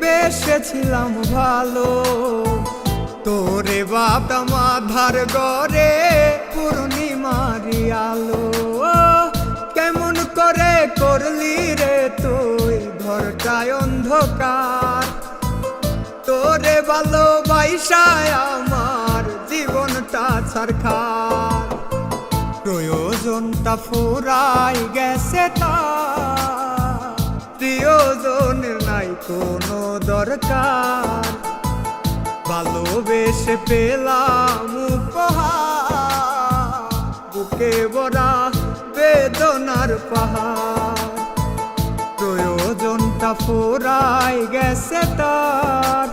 বেসেছিলাম ভালো। তোরে বাপ মাধার গরে পূর্ণিমারি আলো। কেমন করে করলি রে তুই? ঘরটায় অন্ধকার। তোরে ভালোবাসায় আমার জীবনটা ছারখার। প্রয়োজনটা ফুরাই গেছে তার কোনো দরকার। ভালোবেসে পেলাম বুকে বড়া বেদনার পাহাড়। প্রয়োজনটা ফুরাই গেছে তার।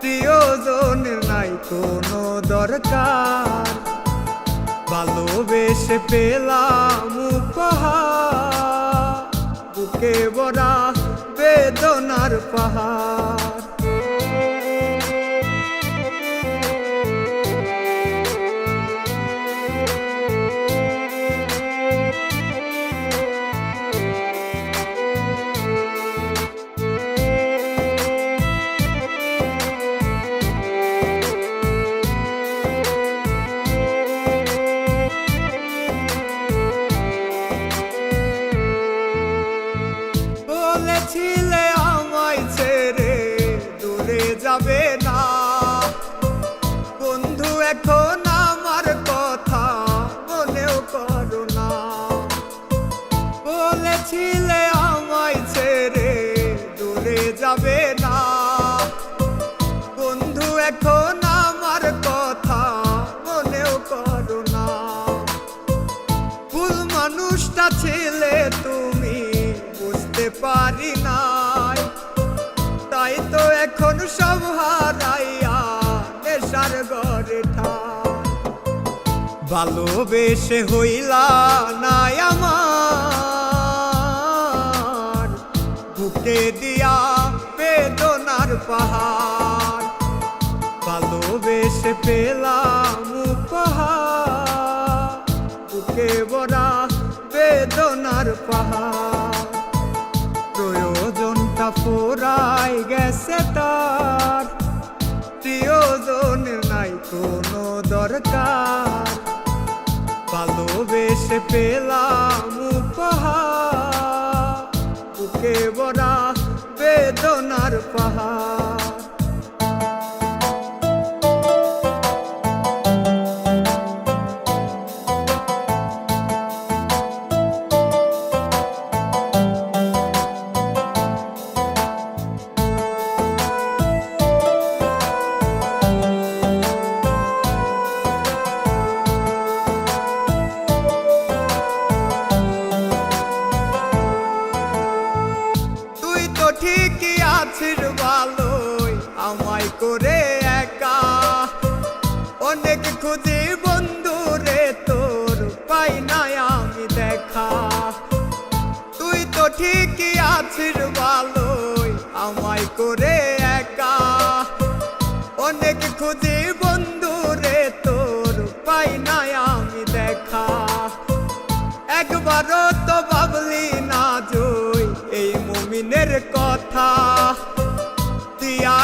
প্রিয়জন নাই কোনো দরকার। ভালোবেসে পেলাম উপহার। বুকে বড়া বেদনার পাহাড়। আমার কথা না। যাবে না। বন্ধু কথা মনেও করো না। ভুল মানুষটা তুমি, বুঝতে পারি নাই ভালোবেসে হইলা নাই আমার। বুকে দিয়া বেদনার পাহাড়, ভালোবেসে পেলাম পাহাড় বুকে বড়া বেদনার পাহাড়, প্রয়োজনটা ফুরাই গেছে তার। প্রিয়জন নাই কোনো দরকার। ভালোবেসে পেলাম উপহার বুকে বড়া বেদনার পাহাড়। আছিস ভালোই আমায় করে একা। অনেক খুঁজি বন্ধু রে, তোর পাই না আমি দেখা। তুই তো ঠিকই আছিস ভালোই আমায় করে একা। অনেক খুঁজি বন্ধু রে, তোর পাই না আমি দেখা। একবারও তো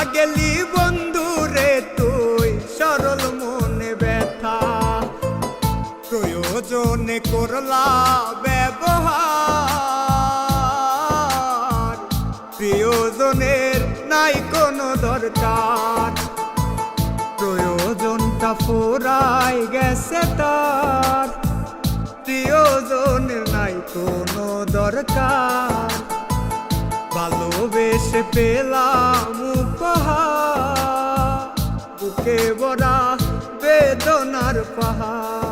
গেলি বন্ধু রে তুই, সরল মনে ব্যথা। প্রয়োজনে করলা ব্যবহার। প্রিয়জনের নাই কোনো দরকার। প্রয়োজনটা ফুরাই গেছে তার। প্রিয়জনের নাই কোনো দরকার। ভালোবেসে পেলাম উপহার বুকে বড়া বেদনার পাহাড়